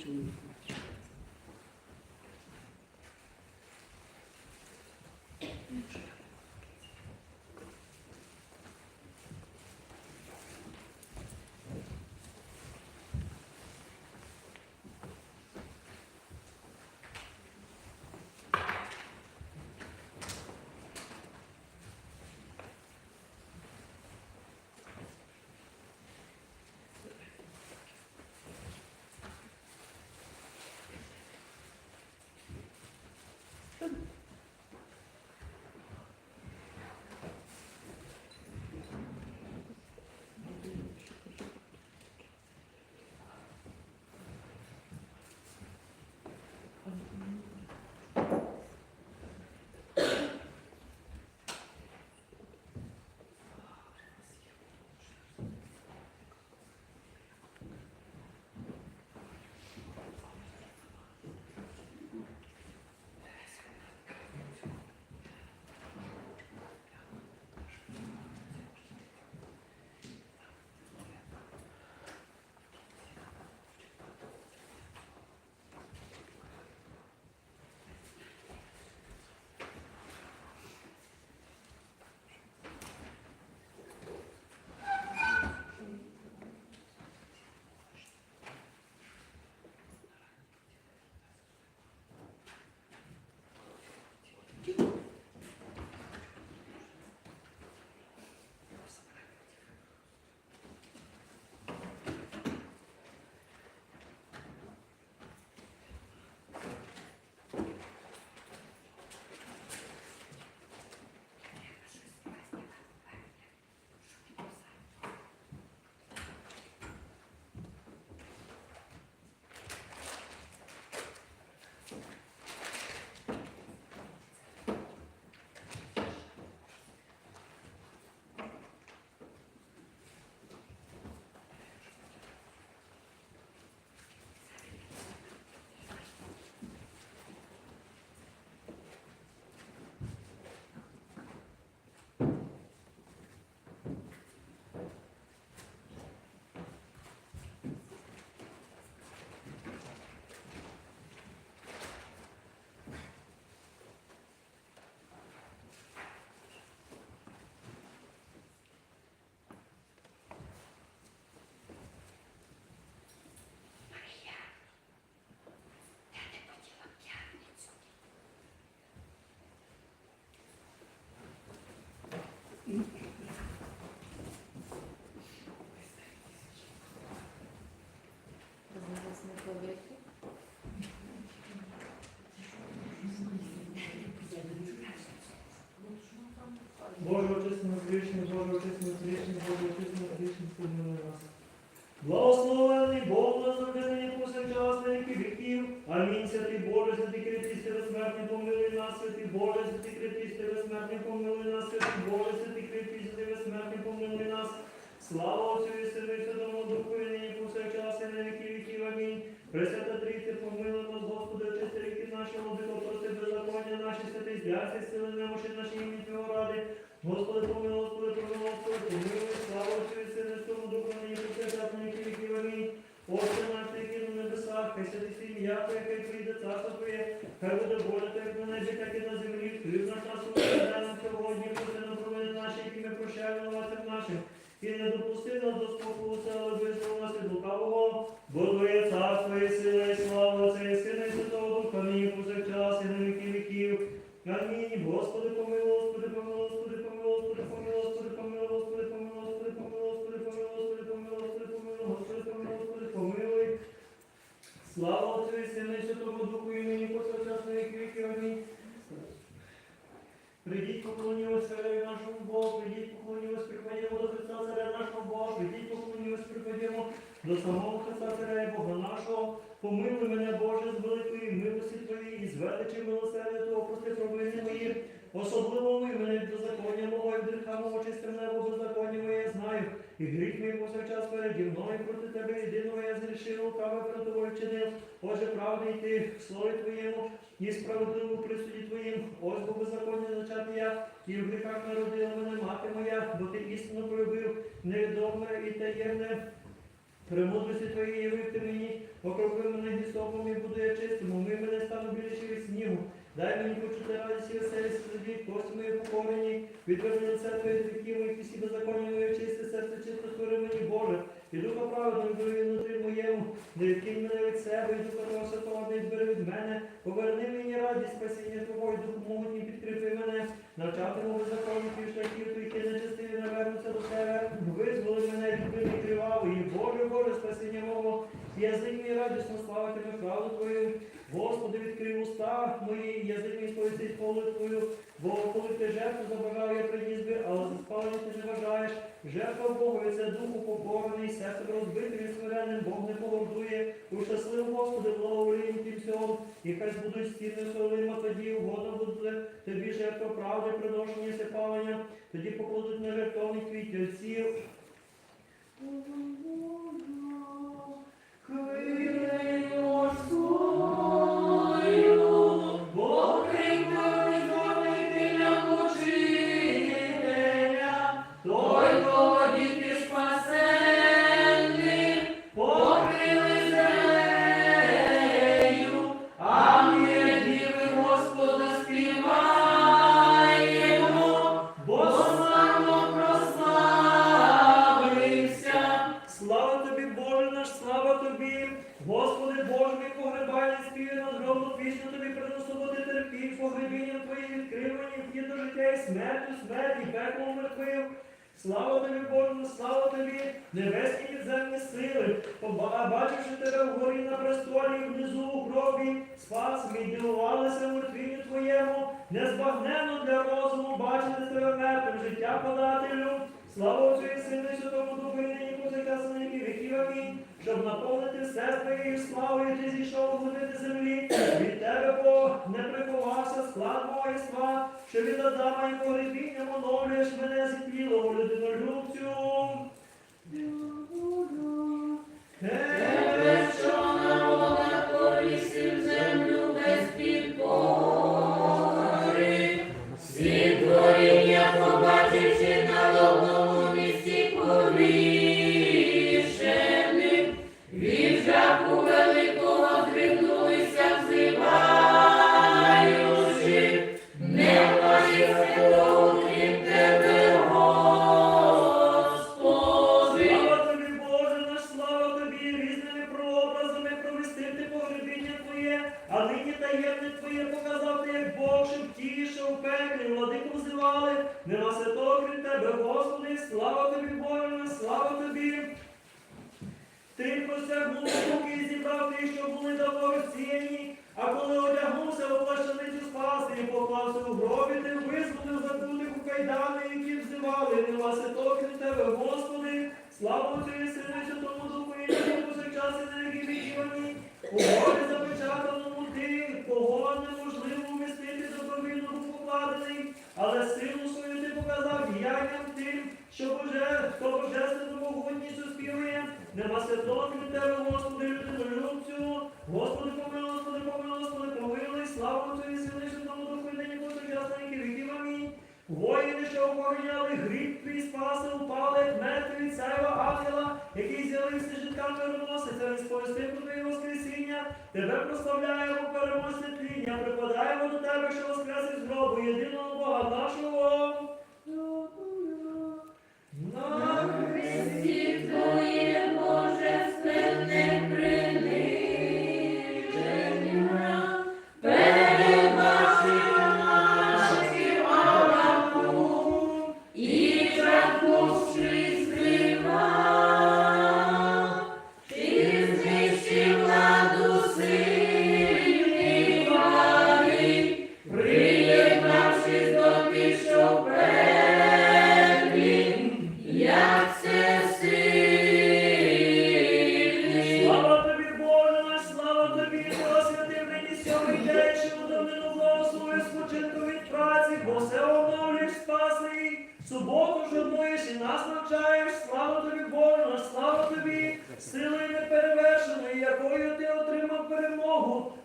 To. Боже, очисти нас грішні, Боже, очисти нас грішні, Боже, очисти нас грішні, помилуй нас. Благословений Бог на віки віків. Амінь, святий Боже, святий крепісти безсмертний, помилуй нас, святий Боже, святий крепісти безсмертний, помилуй нас, святий Боже, святий крепісти безсмертний, помилуй нас. Слава Отцю і Сину і Святому Духу, і нині повсякчас і на віки віків. Амінь. Пресвята Трійці, помилуй нас, Господи, очисти ріки наші, владико, прости беззаконня наші, святий злясти, сили немощі наші імені Твого ради. Господи, помилуй, Господи, помилуй, Господи, помилуй, слава Отцю і Сину Святому Духу, нині повсякчас на віки віків. Амінь. Отче наш, ти на небесах, хай святий свій ім'я Твоє, хай прийде царство Твоє, хай буде воля Твоя, як на небі, так і на землі. Хліб наш насущний дай нам сьогодні, І гріх мій повсякчас переді мною проти Тебе єдиного я зрішив, лукаве перед тобою вчинив. Отже, правди йти в слові Твоєму, і справедливо присуді Твоїм. Ось бо беззаконня зачати я, і в гріхах народила мене мати моя, бо ти істину полюбив, невідоме і таємне. Премудрості твоєї явив мені, покропи мене гісопом і буду я чистим, умий мене стану більше від снігу. Дай мені почути радість і веселість серед кості мої покорені, відверни лице твоє гріхів моїх і всі беззаконня моє чисте серце чисто створи мені, Боже. І духа праведного відбери внутрі моєму, не відкинь мене від себе, і духа того святого не відбери від мене. Поверни мені радість спасіння Твого, і дух могутній підкріпи мене. Навчатиму беззаконників шляхів твоїх, і нечестиві навернуться до тебе. Визволи мене від кривавої, Боже, Боже, спасіння мого. Язик мій радісно славитиме правду Твою. Господи, відкрив уста мої, язик мій сповістить хвалу Твою. Бо коли ти жертву забажав, я приніс би, але за спалення ти не бажаєш. Жертва Богові це духу покорений, серце розбитим і смиренним Бог не погордує. У щасливу Господи, благоволінь тим всьому, і хай збудуть стіни солима, тоді угодно буде тобі жертва правди, приношення сипалення, тоді покладуть на жертовник твій тільців. Хвилею Смертю, смерть і пекло мертвив. Слава тобі, Боже, слава тобі, небесні підземні сили, Поба- бачивши тебе вгорі на престолі, внизу у гробі, спас мій, дивувалися мертвінню твоєму, незбагненно для розуму бачити тебе мертвим, життя подателю. Слава Отцю і Сину Святому Духу, і нині повсякчас на віків. Щоб наповнити все твоєю славою, ти зійшов ходити землі. Від тебе, Бог, не приховався склад воїнства, що від Адама і погребінням оновлюєш мене з тілом людинолюбцю. Тебе, як Бог, щоб ті, що в пеклі, владику взивали, нема святого крім тебе, Господи, слава тобі, Боже слава тобі. Ти посягнув руки і зібрав тих, що були давно розсіяні, а коли одягнувся у плащаницю спаси і поклався у гробі, ти визволив забутих у кайдани, які взивали, нема святого крім тебе, Господи, слава Отцю і Сину і Святому Духу, і нині повсякчас і на віки віків. Амінь. У горі запечатаному ти, добровільно рук покладений, але силу свою ти показав діянням тим, що боже, хто божественну могутністю співає, нема святого крім тебе, Господи, людинолюбцю, Господи, помилуй, Господи, помилуй, Господи, помилуй, і Сину і Святому Духу, нині на віки віків. Амінь. Воїни, що охороняли гріб твій спаси, упали, мертві від царя ангела, який з'явився житкам мироносиця, про твоє воскресіння, тебе прославляємо, переможне тління, припадаємо до тебе, що воскрес із гробу, єдиного Бога нашого.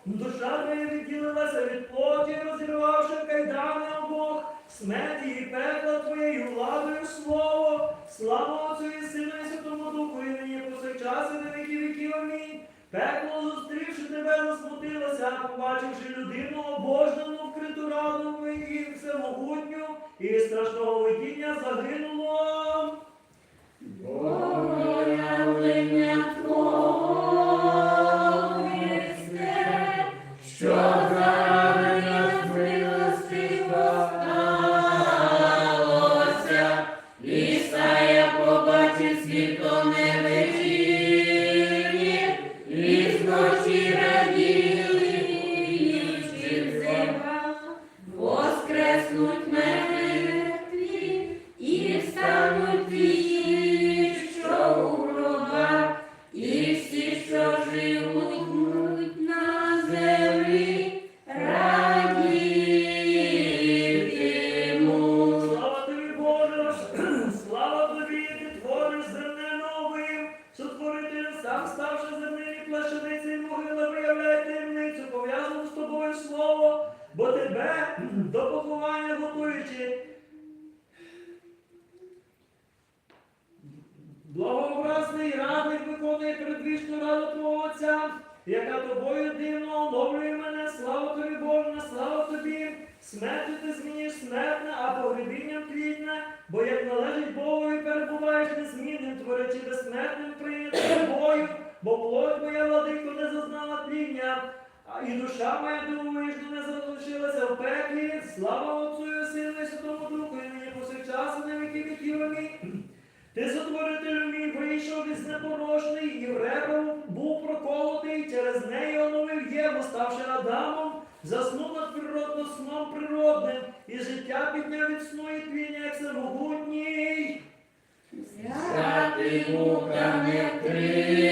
Душа твоя відділилася від плоті, розірвавши кайдани обох, смерті і пекла твоєю владою слово. Слава Отцю і Сину і Святому Духу, і нині повсякчас і на віки віків. Амінь. Пекло, зустрівши тебе, засмутилося, побачивши людину обожнену, вкриту радом і всемогутню, і страшного видіння загинуло. Сам ставши земним і плащаниці і могили, виявляє таємницю, пов'язану з тобою слово, бо тебе до поховання готуючи. Благообразний радник виконує предвічну раду Твого Отця, яка тобою дивно оновлює мене, слава тобі, Боже, слава тобі. Смертю ти зміниш смертне, а погребінням тлінне, бо як належить Богові, перебуваєш незмінним, творячи безсмертним прийнятим тобою, бо плоть моя владико не зазнала тління, а і душа моя дивовижно не залишилася в пеклі. Слава Отцю і Сину і Святому Духу, і нині повсякчас і на віки віків. Амінь. Ти сотворителю мій вийшов із непорожний, і ребру був проколотий, через неї оновив Єву, ставши Адамом, заснув над природно сном природним, і життя підняв від сну і твіння, як всемогутній. Святий мука не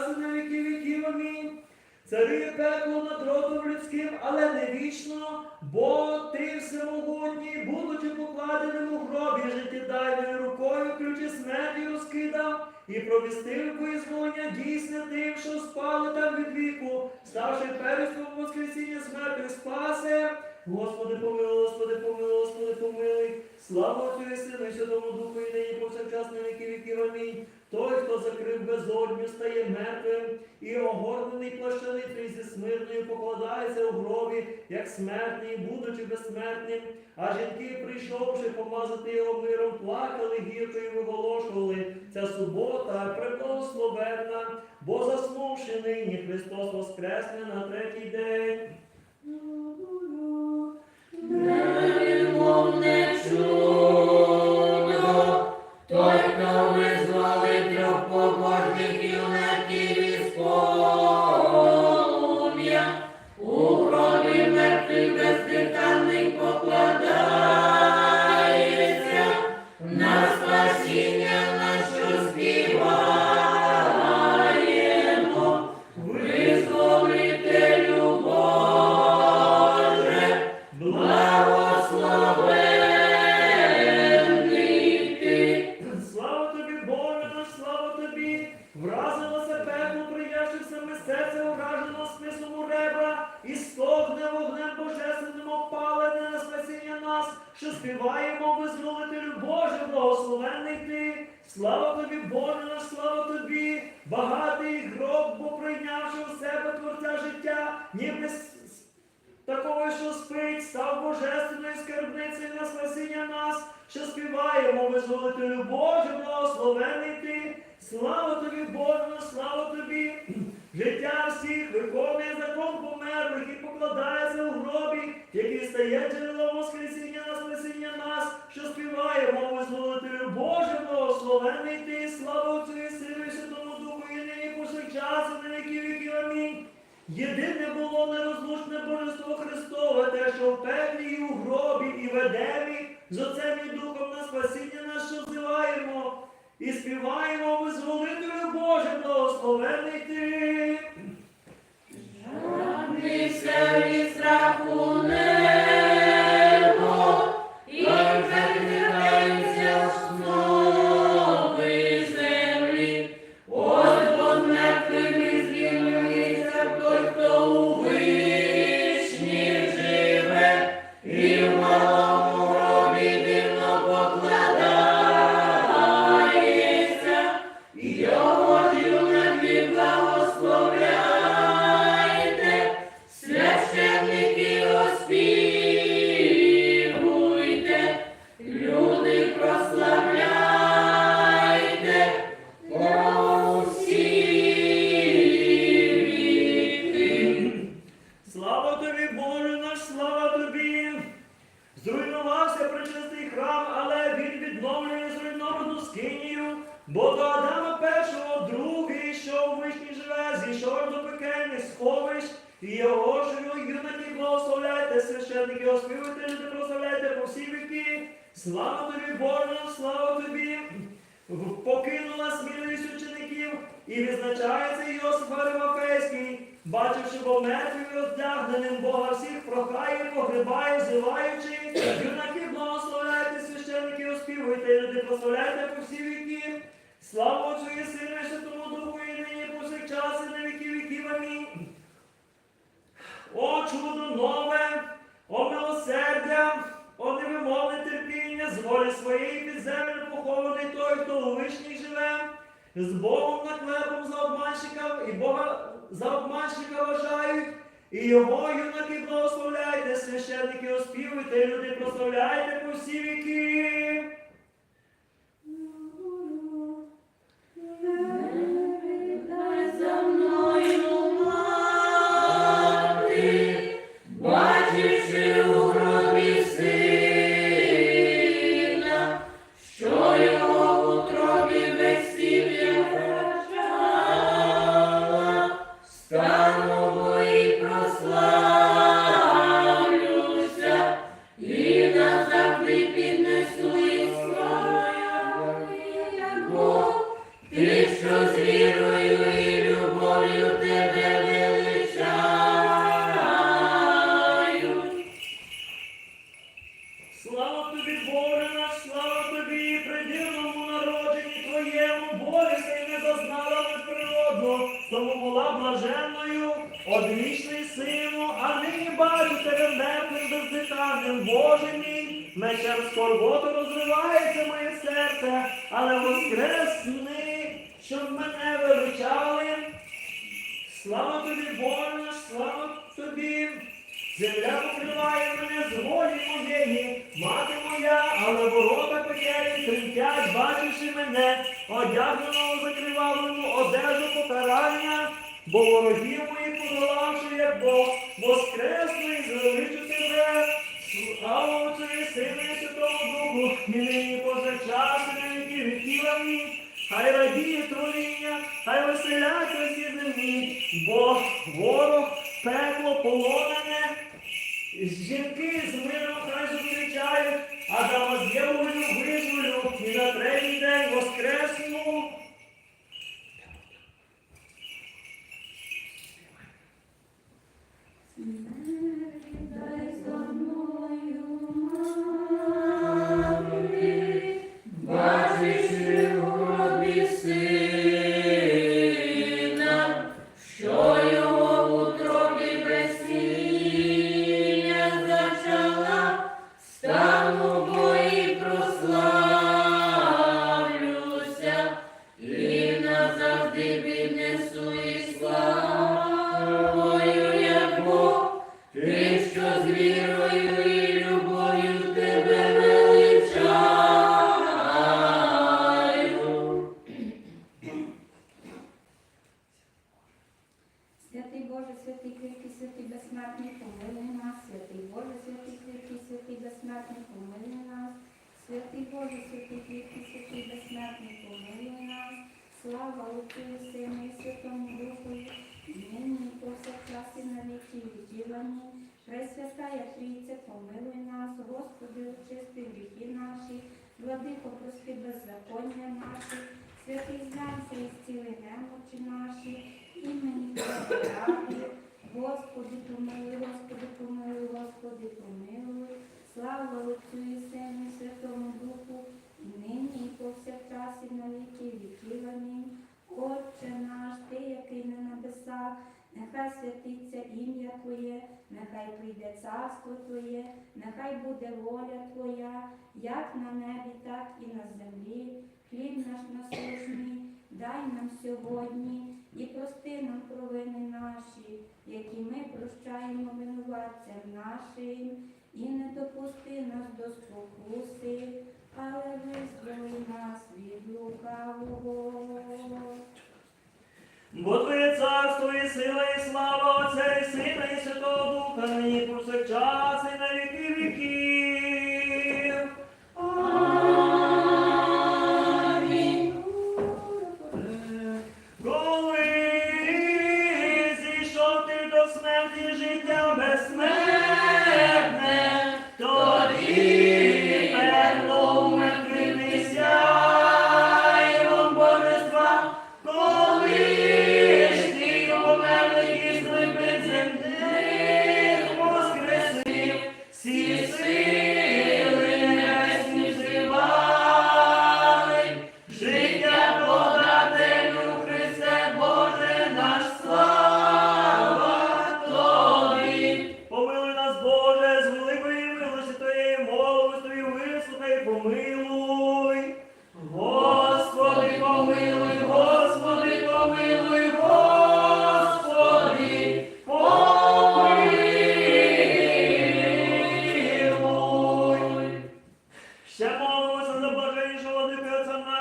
повсякчас на віки віків. Амінь. Царює пекло над родом людським, але не вічно, бо ти всемогутній, будучи покладеним у гробі життєдайною рукою, ключі смерті розкидав і провістив визволення дійсне тим, що спали там від віку, ставши перестом воскресіння смертю спасе. Господи, помилуй, Господи, помилуй, Господи, помилуй. Слава Отцю Сину і Святому Духу, і нині повсякчас на віки віків. Амінь. Той, хто закрив безодню, стає мертвим, і огорнений плащаницею зі смирною покладається у гробі, як смертний, будучи безсмертним. А жінки, прийшовши помазати його миром, плакали гірко і виголошували. Ця субота преблагословенна, бо заснувши нині Христос воскресне на третій день. божественним палене на спасіння нас, що співаємо визволителю Боже, благословений ти, слава тобі, Боже наш, слава тобі, багатий гроб, бо прийнявши в себе Творця життя, ніби такого, що спить, став божественною скарбницею на спасіння нас, що співаємо визволителю Боже, благословений ти, слава тобі, Боже, слава тобі. Життя всіх виконує закон померлих і покладається у гробі, який стає джерелом Воскресіння на спасіння нас, що співаємо визволителю Боже, благословений ти, слава Отцю і Сину і Святому Духу, і нині повсякчас, і на віки віків. Амінь. Єдине було нерозлучне Божество Христове, те, що в пеклі і у гробі, і в Едемі, з Отцем і Духом на спасіння нас, що взиваємо, і співаємо визволителю Боже, благословений ти. Люди прославляйте по всі віки. Слава Отцю і Сину і Святому Духу, і нині повсякчас, і на віки віків. Амінь. О, чудо нове, о милосердя, о невимовне терпіння, з волі своєї під землю похований той, хто у вишній живе, з Богом наклепом за обманщика, і Бога за обманщика вважають, і його юнаки благословляйте, священники оспівуйте, люди прославляйте по всі віки. Слава тобі, Боже слава тобі. Земля покриває мене з волі моєї, мати моя, але ворота пекелі тремтять, бачивши мене, одягненого закривавлену одежу покарання, бо ворогів моїх подолавши, як Бог, воскресну і звеличу тебе. Слава Отцю і і Святому Духу, і нині повсякчас, і віків. Амінь. Хай радіє творіння, хай веселяться всі землі, бо ворог, пекло полонене, жінки з миром хай зустрічають, Адама з Євою визволю, і на третій день воскресну. Дай безсмертний, помилуй нас. Святий Боже, святий кріпкий, святий безсмертний, помилуй нас. Слава Отцю і Сину і Святому Духу, і нині повсякчас і на віки. Амінь. Пресвятая Трійця, помилуй нас, Господи, очисти гріхи наші, владико, прости беззаконня наші, святий знамся і зціли немочі наші, імені. Господи, помилуй, Господи, помилуй, Господи, помилуй. Слава Отцю і Сину Святому Духу, нині, і повсякчас, і на віки віків. Амінь. Отче наш, Ти, який на небесах, нехай святиться ім'я Твоє, нехай прийде царство Твоє, нехай буде воля Твоя, як на небі, так і на землі. Хліб наш насущний, дай нам сьогодні і прости нам провини наші, які ми прощаємо винуватцям нашим, і не допусти нас до спокуси, але визволи нас від лукавого. Бо Твоє царство і сила, і слава Отця і Сина, і Святого Духа, нині повсякчас, і на віки віків.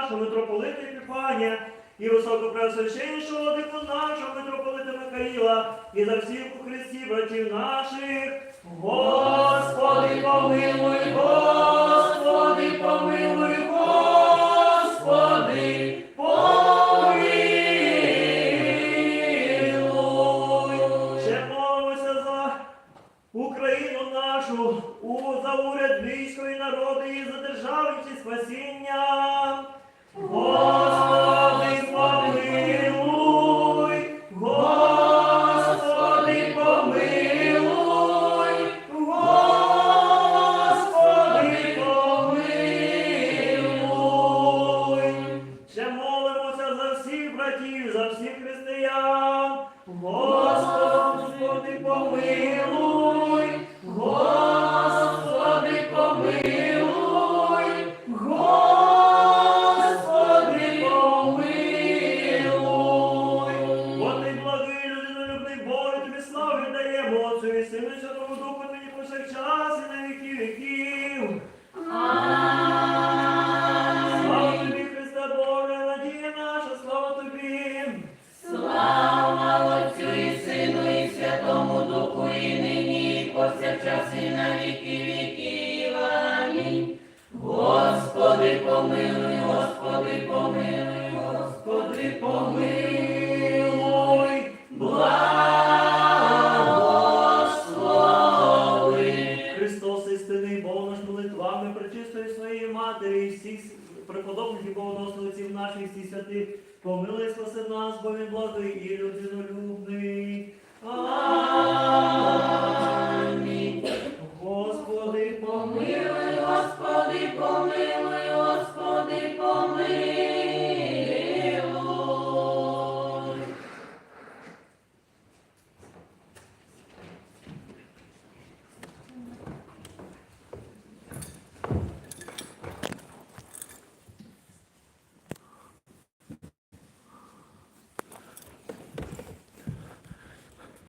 Нашого митрополита Епіфанія і високопреосвященнішого дику нашого митрополита Михаїла і за всіх у Христі братів наших. Господи, помилуй, Господи, помилуй, всіх братів, за всіх християн. Господи, помилуй, Господи,